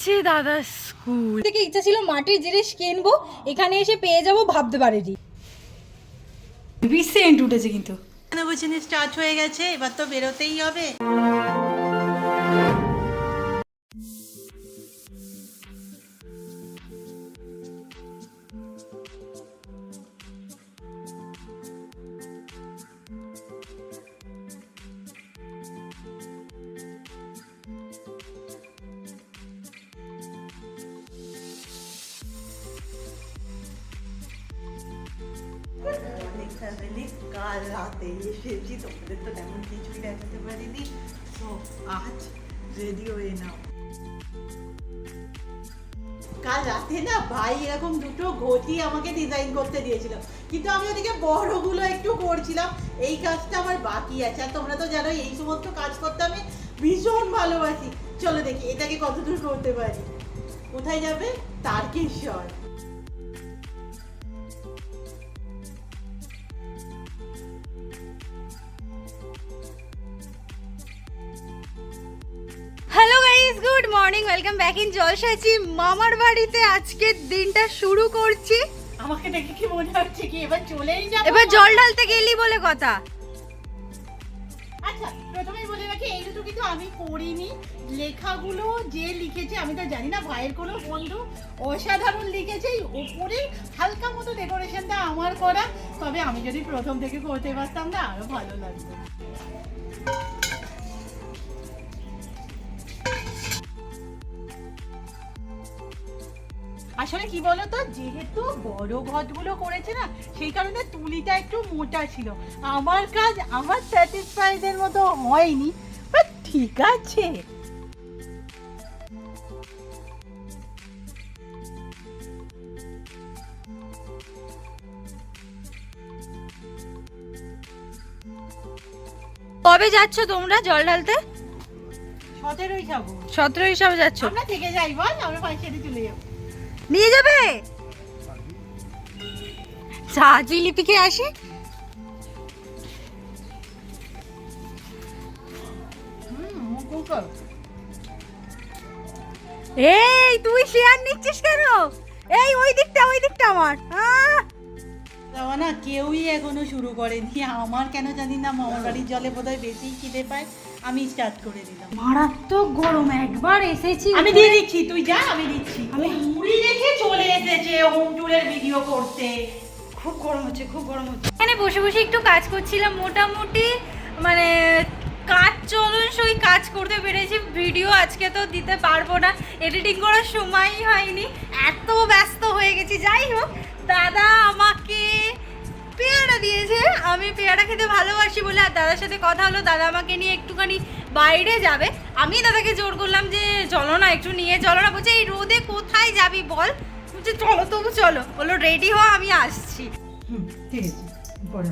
হচ্ছে দাদা স্কুল। থেকে ইচ্ছা ছিল মাটির জিনিস কিনবো এখানে এসে পেয়ে যাব ভাবতে পারিনি। রিসেন্ট উঠেছে কিন্তু। জিনিস টাচ হয়ে গেছে এবার তো বেরোতেই হবে। কাল রাতে হয়ে না ভাই এরকম দুটো ঘটি আমাকে ডিজাইন করতে দিয়েছিল কিন্তু আমি ওদিকে বড়গুলো একটু করছিলাম এই কাজটা আমার বাকি আছে আর তোমরা তো জানো এই সমস্ত কাজ করতে আমি ভীষণ ভালোবাসি চলো দেখি এটাকে কতদূর করতে পারি কোথায় যাবে Tarakeswar guys good morning welcome back in জলসাচি মামার বাড়িতে আজকের দিনটা শুরু করছি। আমাকে দেখে কি মনে হচ্ছে কি? এবার চলেই যাব এবার জল ঢালতে গেলি বলে কথা। আচ্ছা প্রথমেই বলে রাখি এই দুটো কিন্তু আমি পড়িনি লেখাগুলো যে লিখেছে আমি তো জানি না ভাইয়ের কোনো বন্ধু অসাধারণ লিখেছে ওপরে হালকা মতো ডেকোরেশনটা আমার করা। তবে আমি যদি প্রথম থেকে করতে পারতাম না আরও ভালো লাগতো। আসলে কি বলতো যেহেতু বড় ঘটগুলো করেছে না সেই কারণে তুলিটা একটু মোটা ছিল। আমার কাজ আমার স্যাটিসফাইডের মতো হয়নি বাট ঠিক আছে। কবে যাচ্ছ তোমরা জল ঢালতে? সতেরোই যাব সতেরো হিসাবে যাচ্ছ। আমরা থেকে যাই বল আমরা পাঁচ নিয়ে যাবে? চা জিলিপিকে আসি? এই, তুই শেয়ার নিচ্ছিস কেন? এই, ওই দিকটা ওই দিকটা আমার। না কেউই এখনও শুরু করেনি। আমার কেন জানি না মামার বাড়ির জলে বোধহয় বেশি খিদে পায়। আমি স্টার্ট করে দিলাম। মারাত্মক গরম একবার এসেছি। আমি দিয়ে দিচ্ছি তুই যা আমি দিচ্ছি। আমি মুড়ি রেখে চলে এসেছে হোম ট্যুরের ভিডিও করতে। খুব গরম হচ্ছে খুব গরম হচ্ছে। এখানে বসে বসে একটু কাজ করছিলাম মোটামুটি মানে কাজ চলুন সই কাজ করতে পেরেছি। ভিডিও আজকে তো দিতে পারব না এডিটিং করার সময়ই হয়নি। এত ব্যস্ত হয়ে গেছি যাই হোক দাদা আমাকে পেয়ারা দিয়েছে। আমি পেয়ারা খেতে ভালোবাসি বলে আর দাদার সাথে কথা হলো, দাদা আমাকে নিয়ে একটুখানি বাইরে যাবে। আমি দাদাকে জোর করলাম যে, চলো না, একটু নিয়ে চলো না। বলছে, এই রোদে কোথায় যাবি বল? বলছে, চলো তবু চলো। বলল রেডি হও আমি আসছি। হুম, ঠিক আছে, পরে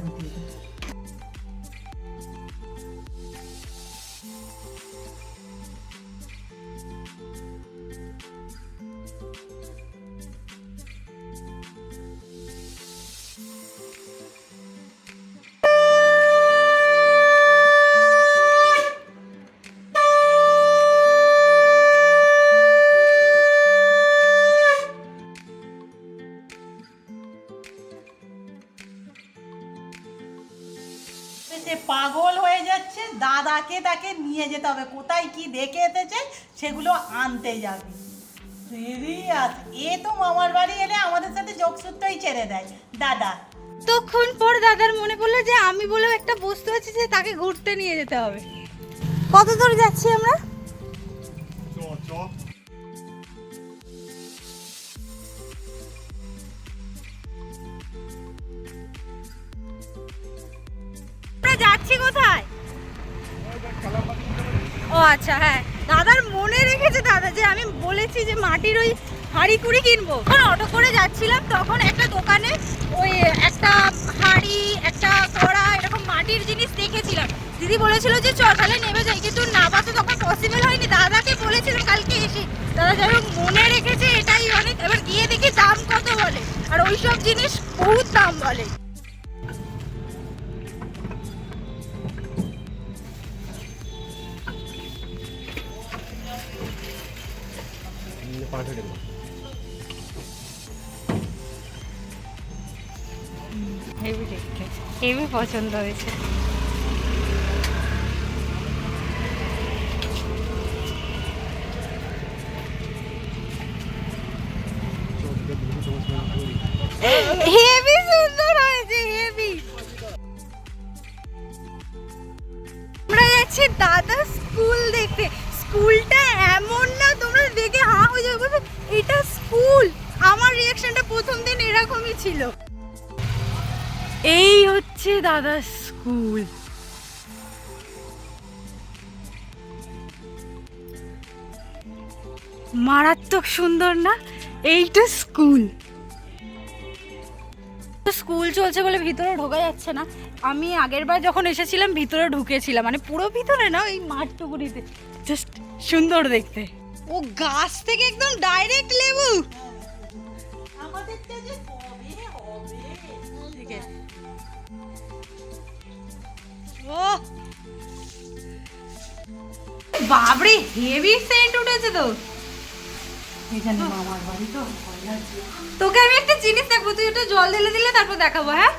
তাকে নিয়ে যেতে হবে। কোথায় কি দেখে এসেছে, সেগুলো আনতে যাবে। সিরিয়াস এ তো মামার বাড়ি এলে আমাদের সাথে যোগসূত্রই ছেড়ে দেয়। দাদা। তখন পর দাদার মনে পড়ল যে আমি বলেও একটা বস্তু আছে যে তাকে ঘুরতে নিয়ে যেতে হবে। কত দূর যাচ্ছি আমরা যাচ্ছি কোথায়? ও আচ্ছা হ্যাঁ। দাদার মনে রেখেছে, দাদা, যে আমি বলেছি যে মাটির ওই হাঁড়ি কুড়ি কিনবো। তখন অটো করে যাচ্ছিলাম, তখন একটা দোকানে ওই একটা হাঁড়ি, একটা কড়া, এরকম মাটির জিনিস দেখেছিলাম। দিদি বলেছিল যে, চ, তাহলে নেমে যাই। কিন্তু নামা তো তখন পসিবল হয়নি। দাদাকে বলেছিলাম কালকে এসে। দাদা যাই মনে রেখেছে এটাই অনেক। এবার গিয়ে দেখি দাম কত বলে। আর ওইসব জিনিস বহুত দাম বলে। পছন্দ হয়েছে। হেভি সুন্দর হয়েছে হেভি আমরা যাচ্ছি দাদা স্কুল দেখতে। স্কুলটা এমন না, তোমরা দেখে হা হয়ে যাবে এটা স্কুল। আমার রিয়াকশনটা প্রথম দিন এরকমই ছিল। এই হচ্ছে দাদা? স্কুল। মারাত্মক সুন্দর না? এইটা স্কুল। স্কুল চলছে বলে ভিতরে ঢোকা যাচ্ছে না। আমি আগের বার যখন এসেছিলাম, ভিতরে ঢুকেছিলাম। মানে পুরো ভিতরে না, ওই মাঠটুকুনিতে জাস্ট সুন্দর দেখতে। ও গাছ থেকে একদম ডাইরেক্ট লেবু। যে কবে হবে ঠিক আছে ও বাবরে হেভি সেন্ট উঠেছে তো এখানে মামার বাড়ি তো তোকে আমি একটা জিনিস দেখব তুই ওটা জল ঢেলে দিলে তারপর দেখাবো হ্যাঁ?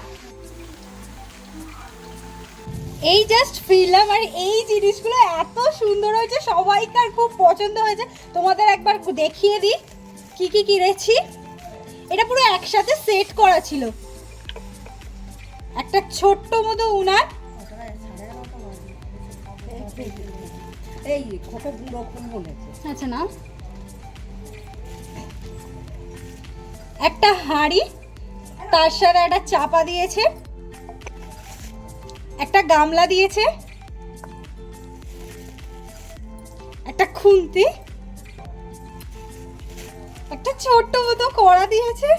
এই জাস্ট ফিরলাম আর এই জিনিসগুলো এত সুন্দর হয়েছে সবাইকার খুব পছন্দ হয়েছে। তোমাদের একবার দেখিয়ে দিই কি কি কিনেছি? এটা পুরো একসাথে সেট করা ছিল। একটা ছোট্ট মতো উনার এই কত বুড়ো খুন বলেছে? আচ্ছা না একটা হাঁড়ি তার সাথে একটা চাপা দিয়েছে। একটা গামলা দিয়েছে। একটা খুন্তি। একটা ছোট্ট মতো কড়া দিয়েছে।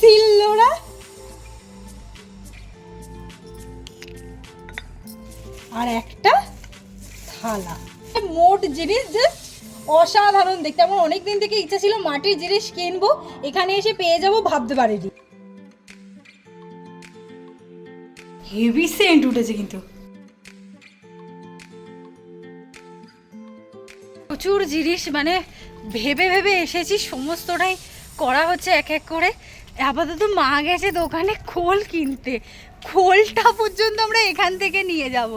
সিল্লোড়া আর একটা থালা। মোট জিনিস জাস্ট অসাধারণ দেখতে। আমার অনেক দিন থেকে ইচ্ছা ছিল মাটির জিনিস কিনবো। এখানে এসে পেয়ে যাব ভাবতে পারিনি। হেভি সেন্ট উঠেছে কিন্তু। প্রচুর জিনিস মানে ভেবে ভেবে এসেছি, সমস্তটাই করা হচ্ছে এক এক করে। আপাতত মা গেছে দোকানে খোল কিনতে। খোলটা পর্যন্ত আমরা এখান থেকে নিয়ে যাব।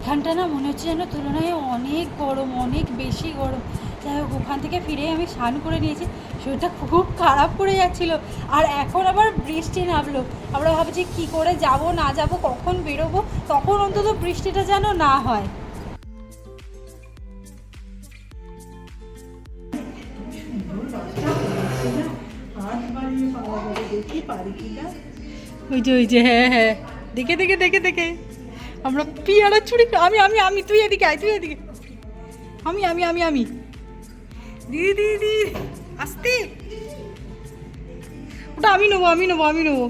এখানটা না মনে হচ্ছে যেন তুলনায় অনেক গরম, অনেক বেশি গরম। যাই হোক, ওখান থেকে ফিরে আমি স্নান করে নিয়েছি। শরীরটা খুব খারাপ করে যাচ্ছিল। আর এখন আবার বৃষ্টি নামলো। আমরা ভাবছি কি করে যাব, না যাব, কখন বেরোবো, তখন অন্তত বৃষ্টিটা যেন না হয়। ওই যে ওই যে হ্যাঁ হ্যাঁ। দেখে দেখে দেখে দেখে। আমরা পিয়ারা চুরি আমি আমি আমি, তুই এদিকে আয়, তুই এদিকে। আমি আমি আমি আমি। দিদি দিদি আসতে। ওটা আমি নেব আমি নেব আমি নেব।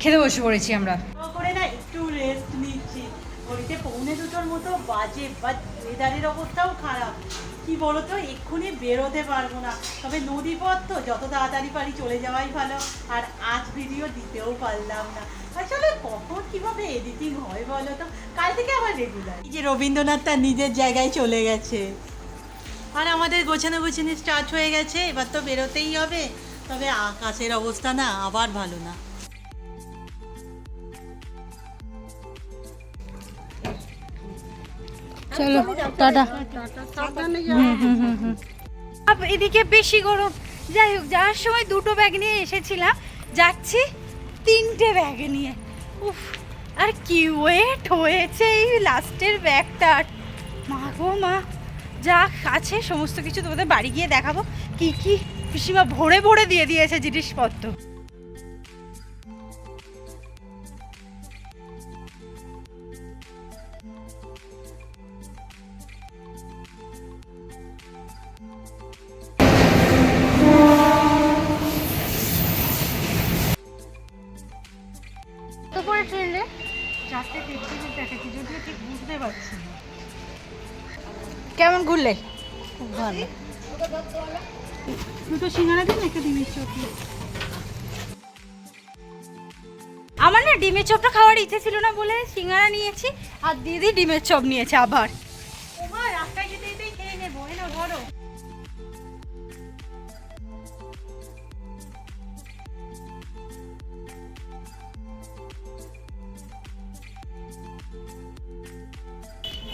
খেতে বসে পড়েছি আমরা। পৌনে দুটোর মতো বাজে বা ওয়েদারের অবস্থাও খারাপ। কি বলতো, এক্ষুনি বেরোতে পারব না। তবে নদী পথ তো, যত তাড়াতাড়ি পারি চলে যাওয়াই ভালো। আর আজ ভিডিও দিতেও পারলাম না। আসলে কখন কীভাবে এডিটিং হয় বলো তো? কাল থেকে আবার রেগুলার এই যে রবীন্দ্রনাথ তার নিজের জায়গায় চলে গেছে। আর আমাদের গোছানো গোছানি স্টার্ট হয়ে গেছে, এবার তো বেরোতেই হবে। তবে আকাশের অবস্থা না, আবার ভালো না। চলো, টাটা। এদিকে বেশি গরম। যাই হোক, যাওয়ার সময় দুটো ব্যাগ নিয়ে এসেছিলাম। যাচ্ছি তিনটে ব্যাগ নিয়ে। উফ, আর কি ওয়েট হয়েছে এই লাস্টের ব্যাগটার মা গো মা, যা আছে, সমস্ত কিছু তোমাদের বাড়ি গিয়ে দেখাবো। কি কি পিসিমা ভরে ভরে দিয়ে দিয়েছে জিনিসপত্র। কেমন ঘুরলে? ভালো। দুটো সিঙ্গারা দিন একটা ডিমের চটনি। আমার না ডিমের চপটা খাওয়ার ইচ্ছে ছিল না বলে সিঙ্গারা নিয়েছি আর দিদি ডিমের চপ নিয়েছে আবার।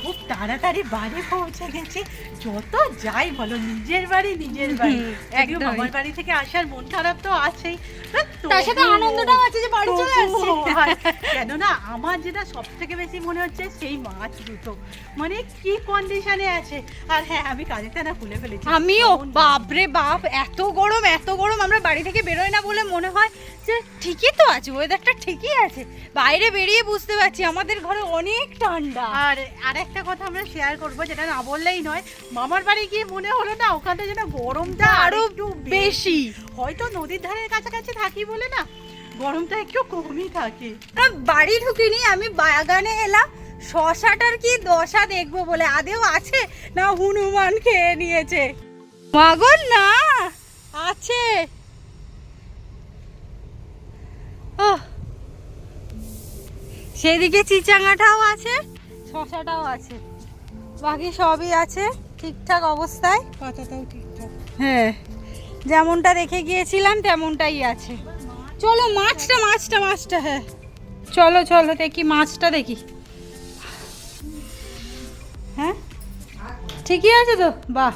খুব তাড়াতাড়ি বাড়ি পৌঁছে গেছি। যত যাই বলো নিজের বাড়ি নিজের বাড়ি। একদম আমার বাড়ি থেকে আসার মন খারাপ তো আছেই। তার সাথে আনন্দটাও আছে যে বাড়ি চলে আসছি। কেননা আমার যেটা সব থেকে বেশি মনে হচ্ছে সেই মাছ দুটো। মানে কি কন্ডিশনে আছে? আর হ্যাঁ আমি কাজেতে না খুলে ফেলেছি। আমিও বাপরে বাপ এত গরম এত গরম আমরা বাড়ি থেকে বেরোই না বলে মনে হয় যে ঠিকই তো আছে ওয়েদারটা ঠিকই আছে। বাইরে বেরিয়ে বুঝতে পারছি আমাদের ঘরে অনেক ঠান্ডা। আর আরেকটা কথা আমরা শেয়ার করব যেটা না বললেই নয় মামার বাড়ি গিয়ে মনে হলো না ওখানে যেন গরমটা আরও আরও একটু বেশি। হয়তো নদীর ধারের কাছাকাছি থাকি বলে না গরমটা একটু কমই থাকে। বাড়ি ঢুকিনি আমি বাগানে এলাম শশাটার কি দশা দেখব বলে? আদেও আছে না হনুমান খেয়ে নিয়েছে? মাগর না আছে। সেদিকে চিচাঙ্গাটাও আছে শশাটাও আছে। বাকি সবই আছে ঠিকঠাক অবস্থায়? পাতাটাও ঠিকঠাক। হ্যাঁ যেমনটা রেখে গিয়েছিলাম তেমনটাই আছে। চলো, মাছটা মাছটা মাছটা হ্যাঁ। চলো চলো, দেখি, মাছটা দেখি। হ্যাঁ? ঠিকই আছে তো? বাহ।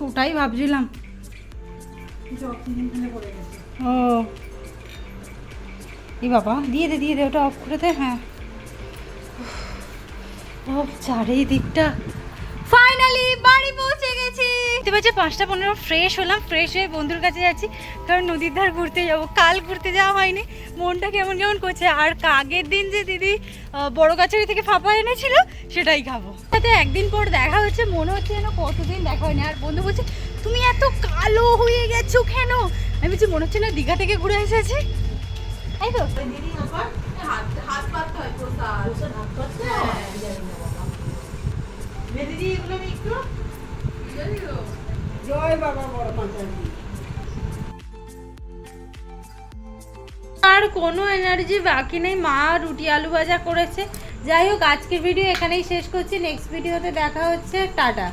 ওটাই ভাবছিলাম। ও। এ বাবা, দিয়ে দে দিয়ে দে, ওটা অফ করে দে হ্যাঁ। ও চারিদিকটা। দেখতে পাচ্ছি পাঁচটা পনেরো ফ্রেশ হলাম ফ্রেশ হয়ে বন্ধুর কাছে যাচ্ছি। কারণ নদীর ধার ঘুরতে যাব, কাল ঘুরতে যাওয়া হয়নি। মনটা কেমন কেমন করছে? আর আগের দিন যে দিদি বড় গাছারি থেকে ফাঁপা এনেছিল, সেটাই খাব। তাতে একদিন পর দেখা হচ্ছে, মনে হচ্ছে যেন কতদিন দেখা হয়নি। আর বন্ধু বলছে, তুমি এত কালো হয়ে গেছো কেন? আমি বলছি, মনে হচ্ছে না দীঘা থেকে ঘুরে এসেছি? তাই তো? কোনো এনার্জি বাকি নেই। মা রুটি আলু ভাজা করেছে। যাই হোক, আজকের ভিডিও এখানেই শেষ করছি। নেক্সট ভিডিওতে দেখা হচ্ছে। টাটা।